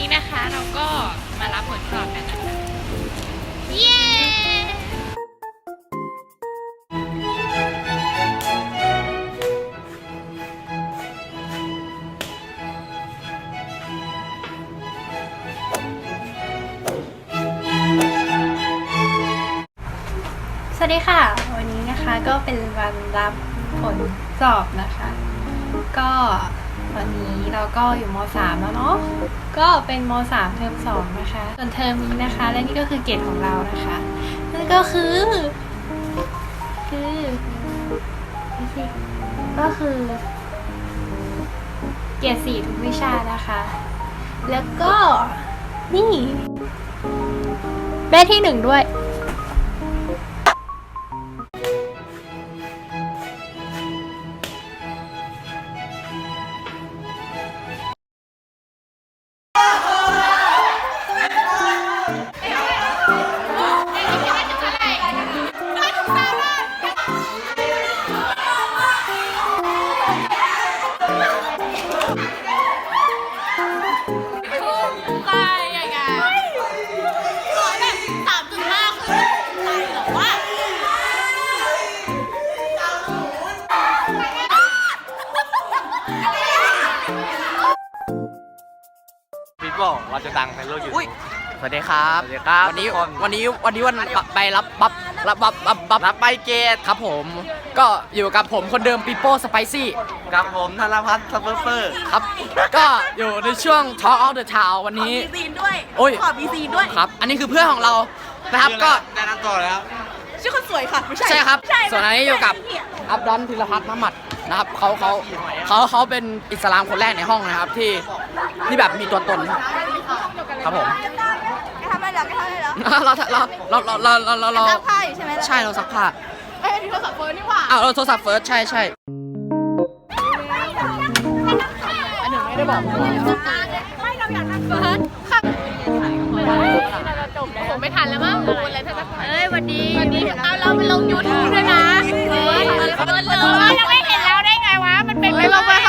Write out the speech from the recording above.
นี้นะคะเราก็มารับผลสอบกันนะคะเย้สวัสดีค่ะ วันนี้นะคะก็เป็นวันรับผลสอบนะคะ ก็ วันนี้เราก็อยู่ม .3 แล้วเนาะ ก็เป็นม .3 เทอม2นะคะ ส่วนเทอมนี้นะคะ และนี่ก็คือเกรดของเรานะคะ นั่นก็คือ คือก็คือ เกรดสี่ทุกวิชานะคะ แล้วก็นี่ได้ที่หนึ่งด้วย พี่บอกเราจะดังในโลกยูอุ้ยทูบ สวัสดีครับ สวัสดีครับวันนี้ทุกคน วันนี้วันนี้วันไปรับบับรับบับบับบับรับใบเกตครับผม ก็อยู่กับผมคนเดิมปีโป้สไปซี่กับผมธนพัฒน์ซัพเปอร์เฟอร์ครับ ก็อยู่ในช่วง Talk of the Town วันนี้ มีซีนด้วยโอ้ย ขอมีซีนด้วยครับ อันนี้คือเพื่อนของเรานะครับก็แนะนำตัวแล้ว ชื่อคนสวยค่ะ ไม่ใช่ใช่ครับ ใช่ส่วนอันนี้อยู่กับใช่อับดันธีรพัฒน์มหมัดนะครับเขาเขาเขาเขาเป็นอิสลามคนแรกในห้องนะครับที่ที่แบบมีตัวตน ครับผม อะเราเราเราเราเราเราเราซักผ้าอยู่ใช่ไหมใช่เราซักผ้าเอ้ยอันนี้เราสับเฟิร์สนี่หว่าอ้าวเราโทรศัพท์เฟิร์สใช่ใช่อันหนึ่งไม่ได้บอกไม่เราอยากนั่งเฟิร์สค่ะผมไม่ทันแล้วมั้งอะไรท่านเอ้ยวันดีวันนี้เราเราไปลงยูทูบด้วยนะเฟิร์สเฟิร์เลยไม่เห็นแล้วได้ไงวะมันเป็นไปม่